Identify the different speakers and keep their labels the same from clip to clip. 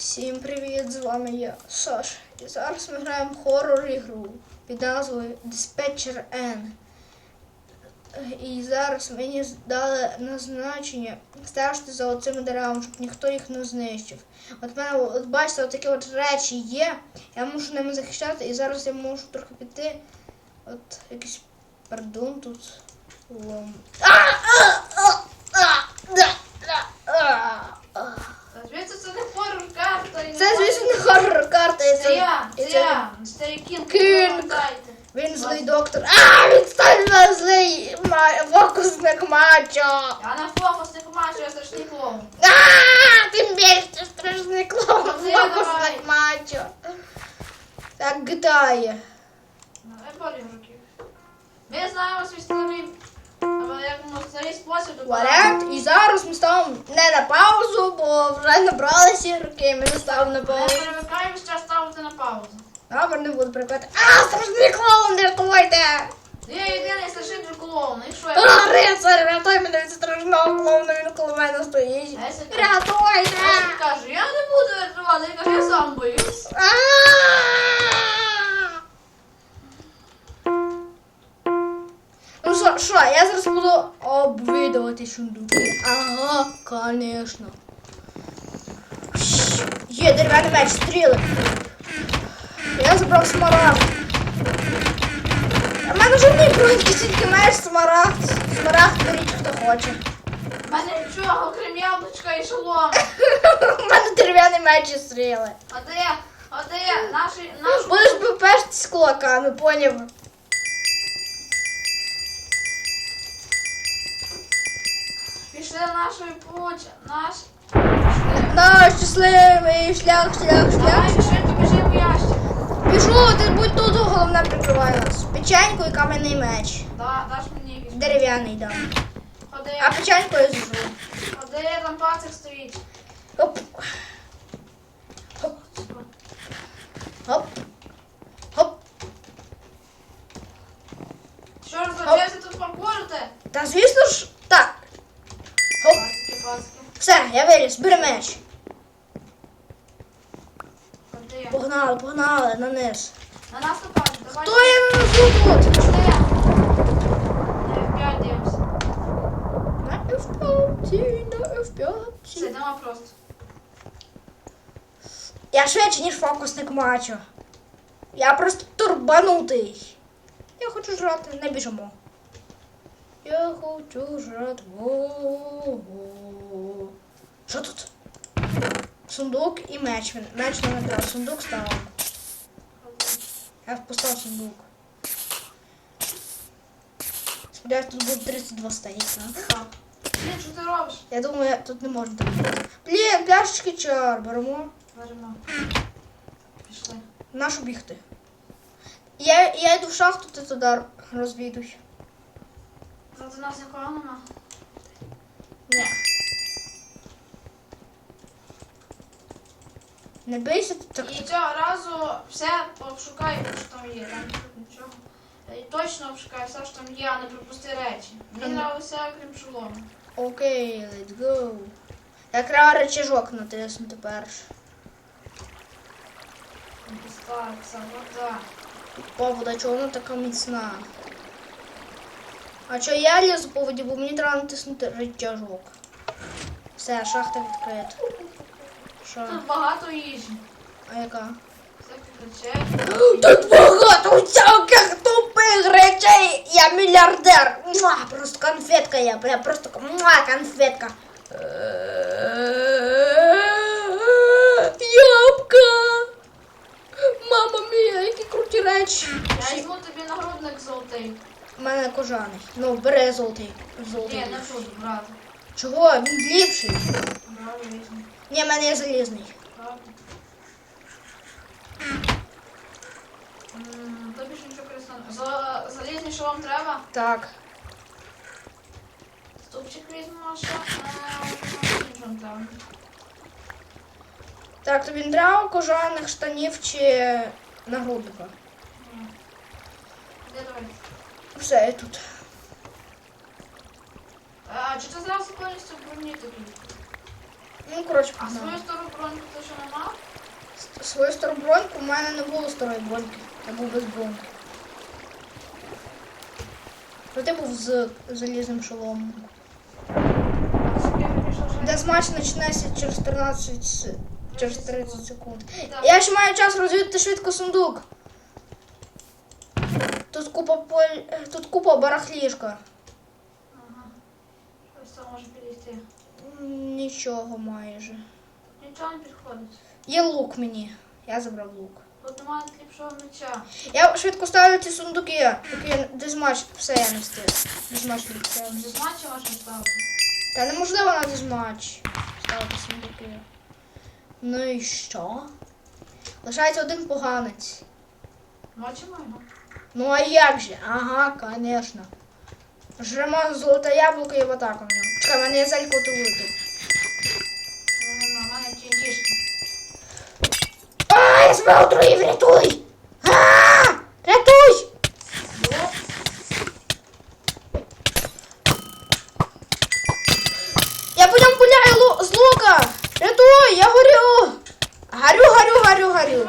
Speaker 1: Всім привіт! З вами я, Саш. І зараз ми граємо хорор ігру під назвою Dispatcher N. І зараз мені дали назначення стежити за оцими деревами, щоб ніхто їх не знищив. От мене, от бачите, от такі от речі є. Я мушу ними захищати, і зараз я можу трохи піти. От якийсь пардон тут. Лом. А! А! А! А! Да! А! А!
Speaker 2: Звідси це не хорор карта. і не
Speaker 1: Це, звісно, не хоррор карта. і
Speaker 2: Це я,
Speaker 1: і
Speaker 2: це я. Я кінг. Пам'ятайте.
Speaker 1: Він злий доктор. А, він став злий ма- фокусник мачо.
Speaker 2: Я на фокус не помачу, я страшний клоун.
Speaker 1: А, тим більше страшний клоун,
Speaker 2: Ну,
Speaker 1: фокусник мачо. Так гитає.
Speaker 2: Ну, я болі руки. Ми знаємо свій старий, як спосіб
Speaker 1: Варіант. І зараз ми ставимо не на паузу, бо вже набралися ігроки, ми не ставимо на
Speaker 2: Ми
Speaker 1: паузу.
Speaker 2: перемикаємо зараз ставити на паузу.
Speaker 1: Добре, не буду прикладати. А, страшний клоун, не рятуйте!
Speaker 2: Я єдиний страшний клоун, і що я?
Speaker 1: А, рицар, рятуй мене від страшного клоуна, він коло мене стоїть. Рятуйте!
Speaker 2: Я кажу, буду
Speaker 1: обвідувати сундуки. Ага, конечно. Є дерев'яний меч, стріли. Я забрав смарагд. А в мене вже не тільки меч, смарагд. Смарагд беріть, хто хоче.
Speaker 2: У мене нічого, окрім яблучка і шолома.
Speaker 1: У мене дерев'яний меч і стріли.
Speaker 2: А де, а де наші, нашу...
Speaker 1: Будеш би з кулаками, поняв?
Speaker 2: Пішли наш путь, наш...
Speaker 1: Наш щасливий шлях, шлях, шлях.
Speaker 2: Давай, пішли, ти біжи в ящик.
Speaker 1: Біжу, ти будь тут, головне прикривай нас. Печеньку і кам'яний меч.
Speaker 2: Да, даш мені якийсь.
Speaker 1: Дерев'яний дам.
Speaker 2: Ходи,
Speaker 1: А печеньку я зжу.
Speaker 2: ходи, там пацик стоїть.
Speaker 1: Оп. Хоп. Хоп. Хоп.
Speaker 2: Що розробляєте тут паркурити?
Speaker 1: Та звісно ж, так. Хоп.
Speaker 2: Пацики, пацики.
Speaker 1: Все, я виліз, бери меч.
Speaker 2: Ходи.
Speaker 1: Погнали, погнали, на низ.
Speaker 2: На нас нападуть, давай.
Speaker 1: Хто я на носу тут?
Speaker 2: В дивимося.
Speaker 1: На F5, на F5.
Speaker 2: йдемо просто.
Speaker 1: Я швидше, ніж фокусник мачо. Я просто турбанутий. Я хочу жрати, не біжимо. Я хочу жрати. Що тут? Сундук і меч. Меч не треба. Сундук ставимо. Я впустив сундук. Сподіваюсь, тут буде 32 стоїть. а?
Speaker 2: Так. Блін, що ти робиш?
Speaker 1: Я думаю, тут не можна так. Блін, пляшечки чар, беремо.
Speaker 2: Беремо. Пішли.
Speaker 1: Нашу бігти. Я, я йду в шахту, ти туди розвідуй.
Speaker 2: Проти нас нікого нема.
Speaker 1: Не бийся, ти так.
Speaker 2: І цього разу все обшукай, що там є. Там нічого. І точно обшукай все, що там є, а не пропусти речі. Мені
Speaker 1: Ага.
Speaker 2: нравилося крім шолому.
Speaker 1: Окей, let's go. Я треба речажок натиснути перш.
Speaker 2: Так, це вода.
Speaker 1: Повода, чого вона така міцна? А чого я лізу по воді, бо мені треба натиснути речажок. Все, шахта відкрита. Що?
Speaker 2: Тут багато їжі.
Speaker 1: А яка?
Speaker 2: Всяких речей.
Speaker 1: Тут багато всяких тупих речей. Я мільярдер. Муа, просто конфетка я. Я просто муа, конфетка. Ябка. Мама мія, які круті речі.
Speaker 2: Я візьму тобі нагрудник золотий.
Speaker 1: У мене кожаний. Ну, бери золотий. Золотий.
Speaker 2: Ні, не буду брати.
Speaker 1: Чого? Він ліпший. Ні, в мене є залізний.
Speaker 2: Тобі ж нічого корисного. За- Залізні, що вам треба?
Speaker 1: Так.
Speaker 2: Ступчик візьмемо, що? Е, Нічого не треба.
Speaker 1: Так, тобі не треба кожаних штанів чи нагрудника.
Speaker 2: Де давай?
Speaker 1: Все, я тут.
Speaker 2: А, чи ти зразу повністю броні тобі?
Speaker 1: Ну, коротше,
Speaker 2: А свою стару броньку ти ще не мав?
Speaker 1: Свою стару броньку в мене не було старої броньки. Я був без броньки. Ну, ти був з залізним шоломом.
Speaker 2: Скільки вирішив, що
Speaker 1: Дезматч починається через 13 с- через 30 секунд.
Speaker 2: Так.
Speaker 1: Я ще маю час розвідати швидко сундук. Тут купа поль... тут купа барахлішка.
Speaker 2: Це може підійти.
Speaker 1: Нічого майже.
Speaker 2: Нічого не підходить.
Speaker 1: Є лук мені. Я забрав лук.
Speaker 2: Тут немає ліпшого меча.
Speaker 1: Я швидко ставлю ці сундуки, поки дезматч все я не встиг. Дезматч не встиг.
Speaker 2: Зі смачі можна ставити.
Speaker 1: Та неможливо на дезматч ставити сундуки. Ну і що? Лишається один поганець.
Speaker 2: Мочі можна.
Speaker 1: Ну а як же? Ага, конечно. Жремо золоте яблуко і в атаку на нього. Чекай, в мене є зелько отруити.
Speaker 2: Нема, в мене тінтішки.
Speaker 1: А, я себе рятуй! А, рятуй! Я по лу- з лука! Рятуй, я горю! Горю, горю, горю, горю.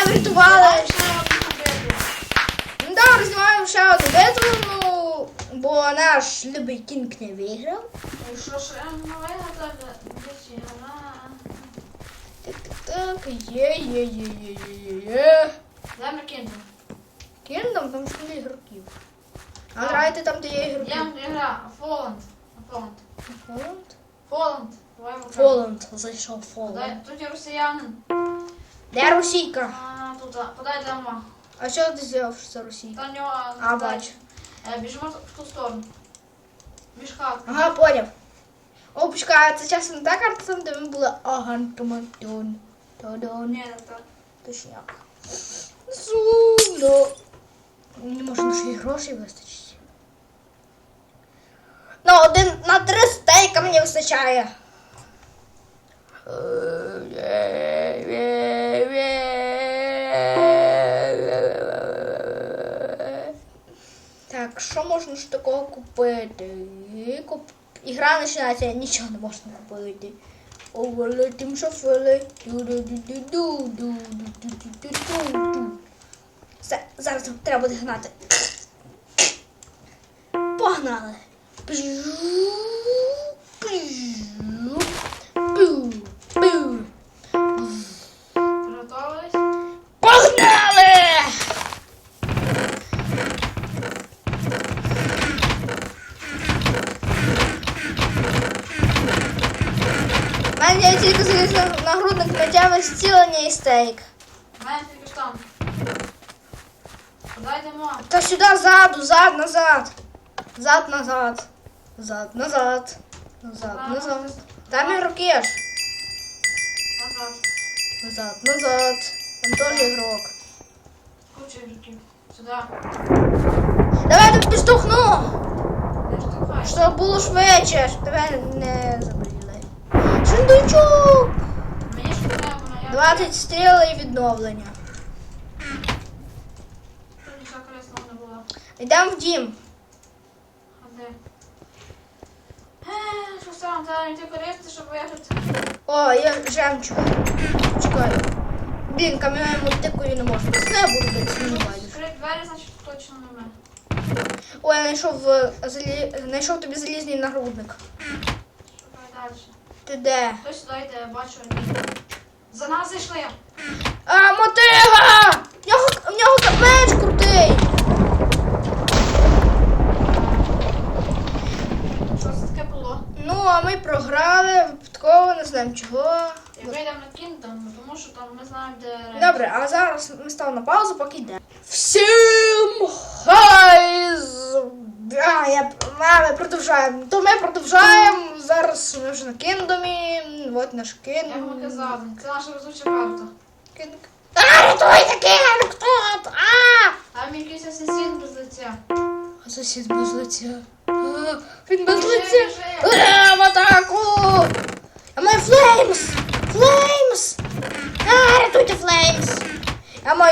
Speaker 1: Мене врятували. Ну да, рознімаємо ще одну битву, ну, бо наш любий кінг не виграв.
Speaker 2: І що ж, ну. Вона...
Speaker 1: Так, так, так, є, є, є, є, є, є.
Speaker 2: Дай мені кінду.
Speaker 1: Кіндом там школі ігроків. А граєте там, де є ігроки.
Speaker 2: Є гра. Фоланд. Фоланд.
Speaker 1: Фоланд?
Speaker 2: Фоланд.
Speaker 1: Фоланд, зайшов Фоланд.
Speaker 2: Тут є росіянин.
Speaker 1: Де Російка?
Speaker 2: А, тут, а, подай дома.
Speaker 1: А що ти зробив, що це Російка?
Speaker 2: Там нього...
Speaker 1: А, бачу.
Speaker 2: Е, Біжимо в ту сторону. Між хатками.
Speaker 1: Ага, поняв. О, почекай, це часом не та карта, там, де ми були агантом Антон. Тодон.
Speaker 2: Ні, не так.
Speaker 1: Точняк. Сумно. Не може нашої грошей вистачить. Ну, один на три стейка мені вистачає. Так, що можна ж такого купити? Куп... Ігра починається, нічого не можна купити. Овелетим шофели. Все, зараз нам треба буде гнати. Погнали! У мене є тільки залізний нагрудник миттєве зцілення і стейк.
Speaker 2: У мене тільки ж там. Подай дома.
Speaker 1: Та сюди ззаду, зад, назад. Зад, назад. Зад, назад. Назад, назад. Там ігроки ж.
Speaker 2: Назад.
Speaker 1: Назад, назад. Там теж ігрок.
Speaker 2: Куча ігроків. Сюди.
Speaker 1: Давай я тут підштовхну.
Speaker 2: Не штовхай.
Speaker 1: Щоб було швидше, щоб тебе не
Speaker 2: Бандичок!
Speaker 1: 20 стріл і відновлення. Йдемо в дім. О, я жемчуг. Чекай. Блін, кам'яна мультикою не можна. Це буду десь мінувати.
Speaker 2: Скрити двері, значить точно немає.
Speaker 1: Ой, я знайшов, е, залі... знайшов тобі залізний нагрудник.
Speaker 2: Шукай далі.
Speaker 1: Ти де?
Speaker 2: Хтось сюди йде, бачу. За нас зайшли.
Speaker 1: А, мотига! В нього, в нього меч крутий!
Speaker 2: Що це таке було?
Speaker 1: Ну, а ми програли, випадково, не знаємо чого.
Speaker 2: І ми йдемо на кінтон, тому що там ми знаємо, де.
Speaker 1: Добре, а зараз ми ставимо на паузу, поки йде. Всім хайз! А, я, а, ми продовжаємо. То ми продовжаємо. Зараз ми вже на кіндомі. От наш кін.
Speaker 2: Як ми казали, це наша везуча карта.
Speaker 1: Кінг. А, рятуйте кінг! Хто? тут? А!
Speaker 2: Там якийсь асасін без лиця.
Speaker 1: А сусід без лиця. А, він без лиця. в атаку! А ми флеймс! Флеймс! А, Рятуйте Флеймс! Я маю